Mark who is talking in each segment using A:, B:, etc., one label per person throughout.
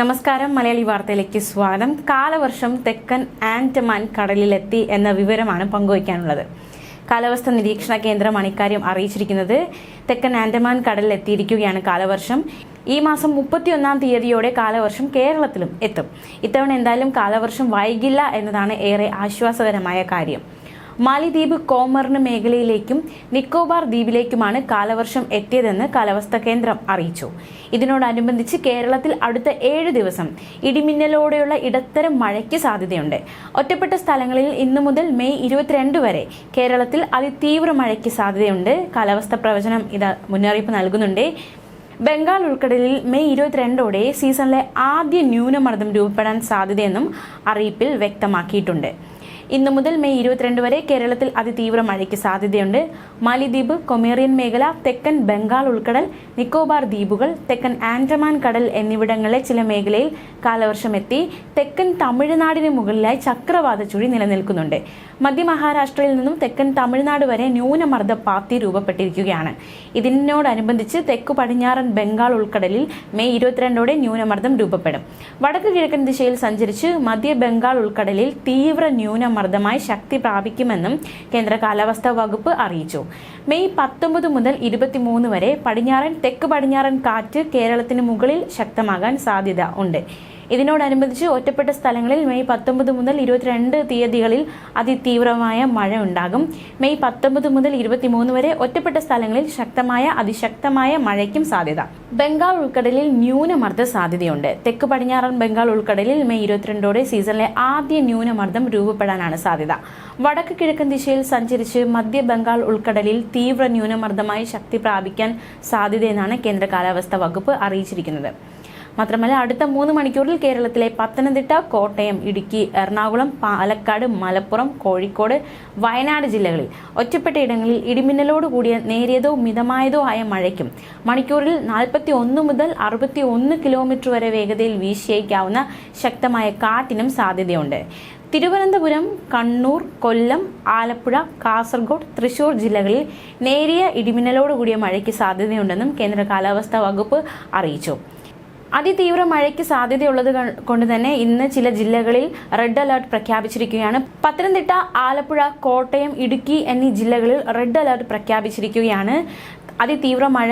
A: നമസ്കാരം മലയാളി വാർത്തയിലേക്ക് സ്വാഗതം കാലവർഷം തെക്കൻ ആൻഡമാൻ കടലിലെത്തി എന്ന വിവരമാണ് പങ്കുവയ്ക്കാനുള്ളത് കാലാവസ്ഥ നിരീക്ഷണ കേന്ദ്രമാണ് ഇക്കാര്യം അറിയിച്ചിരിക്കുന്നത് തെക്കൻ ആൻഡമാൻ കടലിലെത്തിയിരിക്കുകയാണ് കാലവർഷം ഈ മാസം മുപ്പത്തിയൊന്നാം തീയതിയോടെ കാലവർഷം കേരളത്തിലും എത്തും ഇത്തവണ എന്തായാലും കാലവർഷം വൈകില്ല എന്നതാണ് ഏറെ ആശ്വാസകരമായ കാര്യം മാലിദ്വീപ് കോമർണ് മേഖലയിലേക്കും നിക്കോബാർ ദ്വീപിലേക്കുമാണ് കാലവർഷം എത്തിയതെന്ന് കാലാവസ്ഥാ കേന്ദ്രം അറിയിച്ചു ഇതിനോടനുബന്ധിച്ച് കേരളത്തിൽ അടുത്ത ഏഴ് ദിവസം ഇടിമിന്നലോടെയുള്ള ഇടത്തരം മഴയ്ക്ക് സാധ്യതയുണ്ട് ഒറ്റപ്പെട്ട സ്ഥലങ്ങളിൽ ഇന്നു മുതൽ മെയ് ഇരുപത്തിരണ്ട് വരെ കേരളത്തിൽ അതിതീവ്ര മഴയ്ക്ക് സാധ്യതയുണ്ട് കാലാവസ്ഥാ പ്രവചനം ഇത് മുന്നറിയിപ്പ് നൽകുന്നുണ്ട് ബംഗാൾ ഉൾക്കടലിൽ മെയ് ഇരുപത്തിരണ്ടോടെ സീസണിലെ ആദ്യ ന്യൂനമർദ്ദം രൂപപ്പെടാൻ സാധ്യതയെന്നും അറിയിപ്പിൽ വ്യക്തമാക്കിയിട്ടുണ്ട് ഇന്നു മുതൽ മെയ് ഇരുപത്തിരണ്ട് വരെ കേരളത്തിൽ അതിതീവ്ര മഴയ്ക്ക് സാധ്യതയുണ്ട് മാലിദ്വീപ് കൊമേറിയൻ മേഖല തെക്കൻ ബംഗാൾ ഉൾക്കടൽ നിക്കോബാർ ദ്വീപുകൾ തെക്കൻ ആൻഡമാൻ കടൽ എന്നിവിടങ്ങളിലെ ചില മേഖലയിൽ കാലവർഷമെത്തി തെക്കൻ തമിഴ്നാടിന് മുകളിലായി ചക്രവാത ചുഴി നിലനിൽക്കുന്നുണ്ട് മധ്യ മഹാരാഷ്ട്രയിൽ നിന്നും തെക്കൻ തമിഴ്നാട് വരെ ന്യൂനമർദ്ദ പാത്തി രൂപപ്പെട്ടിരിക്കുകയാണ് ഇതിനോടനുബന്ധിച്ച് തെക്കു പടിഞ്ഞാറൻ ബംഗാൾ ഉൾക്കടലിൽ മെയ് ഇരുപത്തിരണ്ടോടെ ന്യൂനമർദ്ദം രൂപപ്പെടും വടക്ക് കിഴക്കൻ ദിശയിൽ സഞ്ചരിച്ച് മധ്യ ബംഗാൾ ഉൾക്കടലിൽ തീവ്ര ന്യൂനമർദ്ദമായി ശക്തി പ്രാപിക്കുമെന്നും കേന്ദ്ര കാലാവസ്ഥാ വകുപ്പ് അറിയിച്ചു മെയ് പത്തൊമ്പത് മുതൽ ഇരുപത്തിമൂന്ന് വരെ പടിഞ്ഞാറൻ തെക്ക് പടിഞ്ഞാറൻ കാറ്റ് കേരളത്തിന് മുകളിൽ ശക്തമാകാൻ സാധ്യത ഉണ്ട് ഇതിനോടനുബന്ധിച്ച് ഒറ്റപ്പെട്ട സ്ഥലങ്ങളിൽ മെയ് പത്തൊമ്പത് മുതൽ ഇരുപത്തിരണ്ട് തീയതികളിൽ അതിതീവ്രമായ മഴ ഉണ്ടാകും മെയ് പത്തൊമ്പത് മുതൽ ഇരുപത്തിമൂന്ന് വരെ ഒറ്റപ്പെട്ട സ്ഥലങ്ങളിൽ ശക്തമായ അതിശക്തമായ മഴയ്ക്കും സാധ്യത ബംഗാൾ ഉൾക്കടലിൽ ന്യൂനമർദ്ദ സാധ്യതയുണ്ട് തെക്ക് പടിഞ്ഞാറൻ ബംഗാൾ ഉൾക്കടലിൽ മെയ് ഇരുപത്തിരണ്ടോടെ സീസണിലെ ആദ്യ ന്യൂനമർദ്ദം രൂപപ്പെടാനാണ് സാധ്യത വടക്ക് കിഴക്കൻ ദിശയിൽ സഞ്ചരിച്ച് മധ്യ ബംഗാൾ ഉൾക്കടലിൽ തീവ്ര ന്യൂനമർദ്ദമായി ശക്തി പ്രാപിക്കാൻ സാധ്യതയെന്നാണ് കേന്ദ്ര കാലാവസ്ഥാ വകുപ്പ് അറിയിച്ചിരിക്കുന്നത് മാത്രമല്ല അടുത്ത മൂന്ന് മണിക്കൂറിൽ കേരളത്തിലെ പത്തനംതിട്ട കോട്ടയം ഇടുക്കി എറണാകുളം പാലക്കാട് മലപ്പുറം കോഴിക്കോട് വയനാട് ജില്ലകളിൽ ഒറ്റപ്പെട്ട ഇടങ്ങളിൽ ഇടിമിന്നലോട് കൂടിയ നേരിയതോ മിതമായതോ ആയ മഴയ്ക്കും മണിക്കൂറിൽ നാൽപ്പത്തി ഒന്ന് മുതൽ അറുപത്തി ഒന്ന് കിലോമീറ്റർ വരെ വേഗതയിൽ വീശിയേക്കാവുന്ന ശക്തമായ കാറ്റിനും സാധ്യതയുണ്ട് തിരുവനന്തപുരം കണ്ണൂർ കൊല്ലം ആലപ്പുഴ കാസർഗോഡ് തൃശൂർ ജില്ലകളിൽ നേരിയ ഇടിമിന്നലോട് കൂടിയ മഴയ്ക്ക് സാധ്യതയുണ്ടെന്നും കേന്ദ്ര കാലാവസ്ഥാ വകുപ്പ് അറിയിച്ചു അതിതീവ്ര മഴയ്ക്ക് സാധ്യതയുള്ളത് കൊണ്ട് തന്നെ ഇന്ന് ചില ജില്ലകളിൽ റെഡ് അലർട്ട് പ്രഖ്യാപിച്ചിരിക്കുകയാണ് പത്തനംതിട്ട ആലപ്പുഴ കോട്ടയം ഇടുക്കി എന്നീ ജില്ലകളിൽ റെഡ് അലർട്ട് പ്രഖ്യാപിച്ചിരിക്കുകയാണ് അതിതീവ്ര മഴ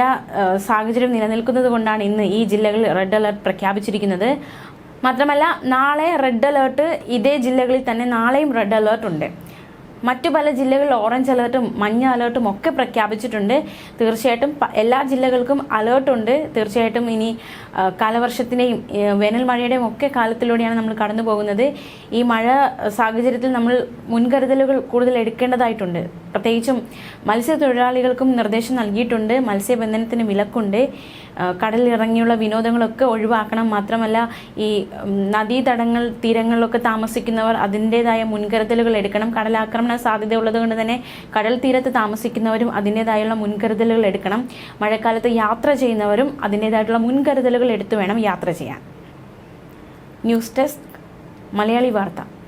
A: സാഹചര്യം നിലനിൽക്കുന്നത് കൊണ്ടാണ് ഇന്ന് ഈ ജില്ലകളിൽ റെഡ് അലർട്ട് പ്രഖ്യാപിച്ചിരിക്കുന്നത് മാത്രമല്ല നാളെ റെഡ് അലേർട്ട് ഇതേ ജില്ലകളിൽ തന്നെ നാളെയും റെഡ് അലേർട്ട് ഉണ്ട് മറ്റു പല ജില്ലകളിൽ ഓറഞ്ച് അലേർട്ടും മഞ്ഞ അലേർട്ടും ഒക്കെ പ്രഖ്യാപിച്ചിട്ടുണ്ട് തീർച്ചയായിട്ടും എല്ലാ ജില്ലകൾക്കും അലേർട്ടുണ്ട് തീർച്ചയായിട്ടും ഇനി കാലവർഷത്തിൻ്റെയും വേനൽ മഴയുടെയും ഒക്കെ കാലത്തിലൂടെയാണ് നമ്മൾ കടന്നു പോകുന്നത് ഈ മഴ സാഹചര്യത്തിൽ നമ്മൾ മുൻകരുതലുകൾ കൂടുതൽ എടുക്കേണ്ടതായിട്ടുണ്ട് പ്രത്യേകിച്ചും മത്സ്യത്തൊഴിലാളികൾക്കും നിർദ്ദേശം നൽകിയിട്ടുണ്ട് മത്സ്യബന്ധനത്തിന് വിലക്കുണ്ട് കടലിറങ്ങിയുള്ള വിനോദങ്ങളൊക്കെ ഒഴിവാക്കണം മാത്രമല്ല ഈ നദീതടങ്ങൾ തീരങ്ങളിലൊക്കെ താമസിക്കുന്നവർ അതിൻ്റെതായ മുൻകരുതലുകൾ എടുക്കണം കടലാക്രമണം ഉണ്ടാകാൻ സാധ്യതയുള്ളത് കൊണ്ട് തന്നെ കടൽ തീരത്ത് താമസിക്കുന്നവരും അതിൻ്റെതായുള്ള മുൻകരുതലുകൾ എടുക്കണം മഴക്കാലത്ത് യാത്ര ചെയ്യുന്നവരും അതിൻ്റെതായിട്ടുള്ള മുൻകരുതലുകൾ എടുത്തു വേണം യാത്ര ചെയ്യാൻ ന്യൂസ് ഡെസ്ക് മലയാളി വാർത്ത